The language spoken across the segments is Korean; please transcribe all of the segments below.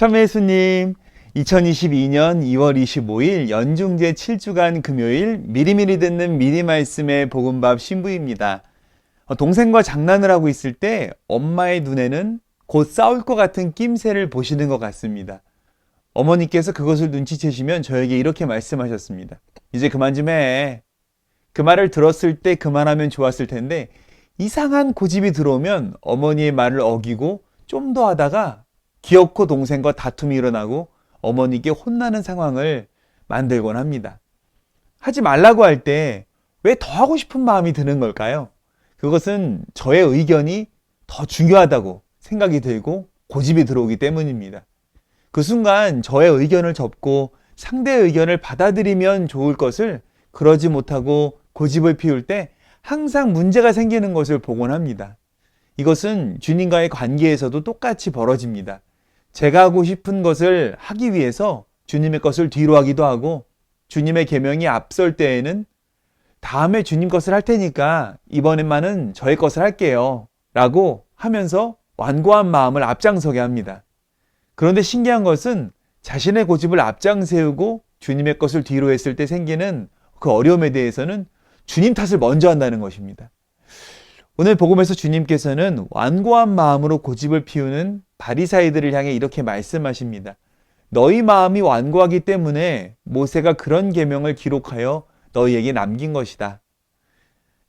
참매수님, 2022년 2월 25일 연중제 7주간 금요일 미리미리 듣는 미리 말씀의 복음밥 신부입니다. 어, 동생과 장난을 하고 있을 때 엄마의 눈에는 곧 싸울 것 같은 낌새를 보시는 것 같습니다. 어머니께서 그것을 눈치채시면 저에게 이렇게 말씀하셨습니다. 이제 그만 좀 해. 그 말을 들었을 때 그만하면 좋았을 텐데 이상한 고집이 들어오면 어머니의 말을 어기고 좀 더 하다가 기어코 동생과 다툼이 일어나고 어머니께 혼나는 상황을 만들곤 합니다. 하지 말라고 할 때 왜 더 하고 싶은 마음이 드는 걸까요? 그것은 저의 의견이 더 중요하다고 생각이 들고 고집이 들어오기 때문입니다. 그 순간 저의 의견을 접고 상대의 의견을 받아들이면 좋을 것을 그러지 못하고 고집을 피울 때 항상 문제가 생기는 것을 보곤 합니다. 이것은 주님과의 관계에서도 똑같이 벌어집니다. 제가 하고 싶은 것을 하기 위해서 주님의 것을 뒤로 하기도 하고 주님의 계명이 앞설 때에는 다음에 주님 것을 할 테니까 이번엔만은 저의 것을 할게요. 라고 하면서 완고한 마음을 앞장서게 합니다. 그런데 신기한 것은 자신의 고집을 앞장 세우고 주님의 것을 뒤로 했을 때 생기는 그 어려움에 대해서는 주님 탓을 먼저 한다는 것입니다. 오늘 복음에서 주님께서는 완고한 마음으로 고집을 피우는 바리사이들을 향해 이렇게 말씀하십니다. 너희 마음이 완고하기 때문에 모세가 그런 계명을 기록하여 너희에게 남긴 것이다.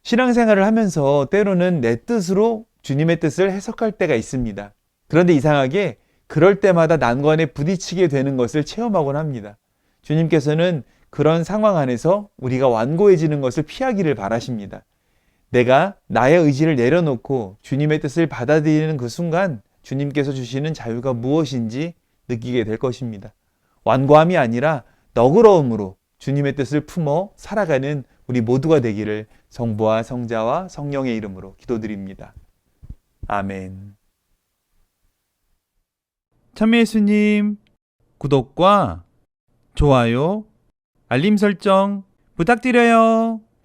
신앙생활을 하면서 때로는 내 뜻으로 주님의 뜻을 해석할 때가 있습니다. 그런데 이상하게 그럴 때마다 난관에 부딪히게 되는 것을 체험하곤 합니다. 주님께서는 그런 상황 안에서 우리가 완고해지는 것을 피하기를 바라십니다. 내가 나의 의지를 내려놓고 주님의 뜻을 받아들이는 그 순간 주님께서 주시는 자유가 무엇인지 느끼게 될 것입니다. 완고함이 아니라 너그러움으로 주님의 뜻을 품어 살아가는 우리 모두가 되기를 성부와 성자와 성령의 이름으로 기도드립니다. 아멘. 참예수님 구독과 좋아요, 알림 설정 부탁드려요.